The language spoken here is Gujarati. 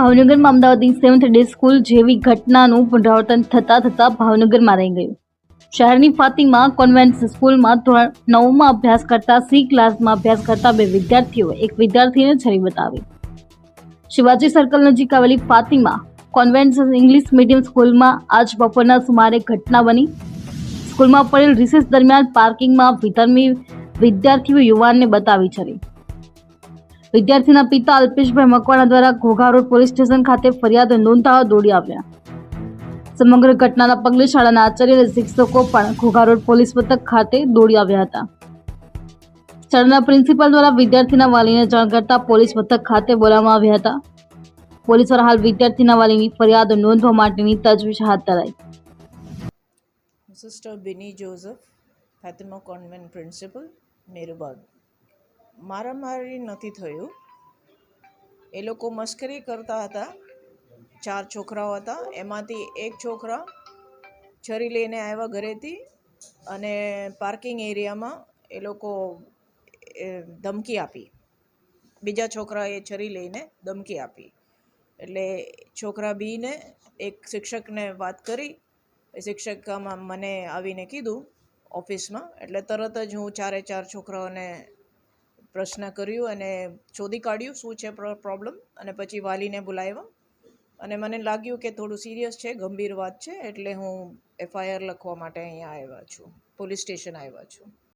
ભાવનગરમાં અમદાવાદની સેવન્થ ડે સ્કૂલ જેવી ઘટનાનું પુનરાવર્તન થતાં થતાં ભાવનગરમાં રહી ગયું. શહેરની ફાતિમા કોન્વેન્ટ સ્કૂલમાં ધોરણ નવમાં અભ્યાસ કરતા સી ક્લાસમાં અભ્યાસ કરતા બે વિદ્યાર્થીઓએ એક વિદ્યાર્થીને છરી બતાવી. શિવાજી સર્કલ નજીક આવેલી ફાતિમા કોન્વેન્ટ ઇંગ્લિશ મીડિયમ સ્કૂલમાં આજ બપોરના સુમારે ઘટના બની. સ્કૂલમાં પડેલ રિસેસ દરમિયાન પાર્કિંગમાં વિધર્મી વિદ્યાર્થીઓ યુવાનને બતાવી છરી. વિદ્યાર્થીના પિતા અલ્પેશભાઈ મકવાણા દ્વારા ઘોઘા રોડ પોલીસ સ્ટેશન ખાતે ફરિયાદ નોંધાવા દોડી આવ્યા. સમગ્ર ઘટનાના પગલે શાળાના આચાર્ય અને શિક્ષકો પણ ઘોઘા રોડ પોલીસ મથક ખાતે દોડી આવ્યા હતા. શાળાના પ્રિન્સિપાલ દ્વારા વિદ્યાર્થીના વાલીને જાણ કરતા પોલીસ મથક ખાતે બોલાવવામાં આવ્યા હતા. પોલીસ હાલ વિદ્યાર્થીના વાલીની ફરિયાદ નોંધવા માટેની તજવીજ હાથ ધરાઈ. Sister Bini Joseph, Fatima convent principal Merubag મારામારી નથી થયું. એ લોકો મસ્કરી કરતા હતા. ચાર છોકરાઓ હતા. એમાંથી એક છોકરા છરી લઈને આવ્યા ઘરેથી અને પાર્કિંગ એરિયામાં એ લોકો ધમકી આપી. બીજા છોકરાએ છરી લઈને ધમકી આપી. એટલે છોકરા બીને એક શિક્ષકને વાત કરી. એ શિક્ષકામાં મને આવીને કીધું ઓફિસમાં. એટલે તરત જ હું ચારે ચાર છોકરાઓને પ્રશ્ન કર્યું અને શોધી કાઢ્યું શું છે પ્રોબ્લેમ અને પછી વાલીને બોલાવ્યા. અને મને લાગ્યું કે થોડું સિરિયસ છે, ગંભીર વાત છે, એટલે હું એફઆઈઆર લખવા માટે અહીંયા આવ્યા છું પોલીસ સ્ટેશન આવ્યા છું.